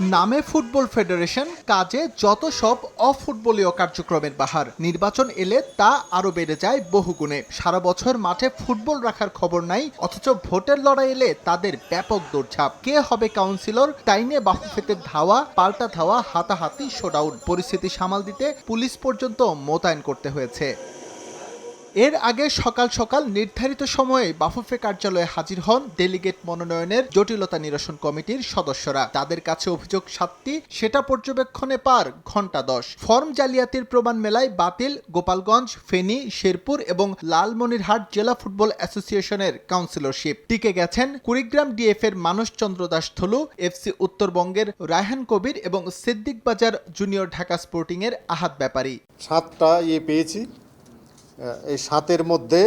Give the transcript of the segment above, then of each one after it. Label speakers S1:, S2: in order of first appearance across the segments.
S1: নামে football federation কাজে যত সব অফুটবলীয় কার্যক্রমের বাহার। নির্বাচন এলে তা আরও বেড়ে যায় বহুগুণে। সারা বছর মাঠে ফুটবল রাখার খবর নাই, অথচ ভোটের লড়াই এলে তাদের ব্যাপক দৌড়ঝাঁপ। কে হবে কাউন্সিলর? তাই নিয়ে বাফুফেতে ধাওয়া, পাল্টা ধাওয়া, হাতাহাতি, শোডাউন। পরিস্থিতি সামাল দিতে পুলিশ পর্যন্ত মোতায়েন করতে হয়েছে। এর আগে সকাল সকাল নির্ধারিত সময়ে বাফুফে কার্যালয়ে হাজির হন ডেলিগেট মনোনয়নের জটিলতা নিরসন কমিটির সদস্যরা। তাদের কাছে অভিযোগ সাতটি, সেটা পর্যবেক্ষণে পার ঘণ্টা দশ। ফর্ম জালিয়াতির প্রমাণ মেলায় বাতিল গোপালগঞ্জ, ফেনী, শেরপুর এবং লালমনিরহাট জেলা ফুটবল অ্যাসোসিয়েশনের কাউন্সিলরশিপ। টিকে গেছেন কুড়িগ্রাম ডিএফ এর মানস চন্দ্র দাস থলু, এফসি উত্তরবঙ্গের রায়হান কবির এবং সিদ্দিক বাজার জুনিয়র ঢাকা স্পোর্টিং এর আহাত ব্যাপারী।
S2: সাতটা ইয়ে পেয়েছি। এই সাতের মধ্যে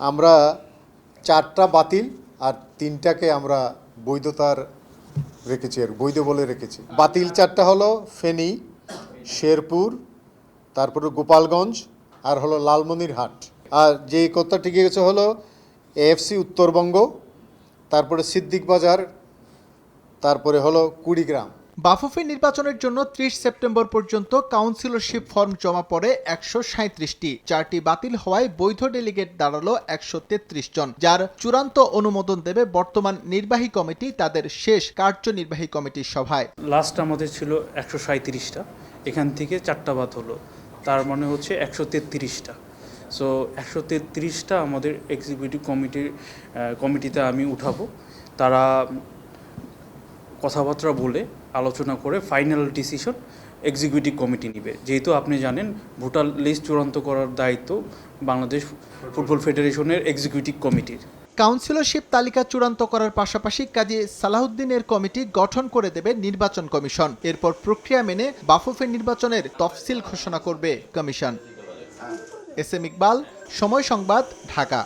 S2: আমরা চারটা বাতিল আর তিনটাকে আমরা বৈধতার রেখেছি আর বৈধ বলে রেখেছি। বাতিল চারটা হলো ফেনী, শেরপুর, তারপরে গোপালগঞ্জ আর হলো লালমনিরহাট। আর যে কথা টিকে গেছে হলো এএফসি উত্তরবঙ্গ, তারপরে সিদ্দিক বাজার, তারপরে হলো কুড়িগ্রাম।
S1: বাফুফে নির্বাচনের জন্য ত্রিশ সেপ্টেম্বর পর্যন্ত কাউন্সিলরশিপ ফর্ম জমা পড়ে একশো সাঁত্রিশটি চারটি বাতিল হওয়ায় বৈধ ডেলিগেট দাঁড়াল একশো তেত্রিশ জন, যার চূড়ান্ত অনুমোদন দেবে বর্তমান নির্বাহী কমিটি, তাদের শেষ কার্যনির্বাহী কমিটির সভায়।
S3: লাস্ট আমাদের ছিল একশো সাঁত্রিশটা এখান থেকে চারটা বাদ হলো। তার মানে হচ্ছে একশো তেত্রিশটা। সো একশো তেত্রিশটা আমাদের এক্সিকিউটিভ কমিটির কমিটিতে আমি উঠাবো। তারা কথাবার্তা বলে আলোচনা করে ফাইনাল ডিসিশন এক্সিকিউটিভ কমিটি নেবে। যেহেতু আপনি জানেন, ভোটার লিস্ট চূড়ান্ত করার দায়িত্ব বাংলাদেশ ফুটবল ফেডারেশনের এক্সিকিউটিভ কমিটির
S1: কাউন্সিলরশিপ তালিকা চূড়ান্ত করার পাশাপাশি কাজী সালাহুদ্দিনের কমিটি গঠন করে দেবে নির্বাচন কমিশন। এরপর প্রক্রিয়া মেনে বাফুফে নির্বাচনের তফসিল ঘোষণা করবে কমিশন। এস এম ইকবাল, সময় সংবাদ, ঢাকা।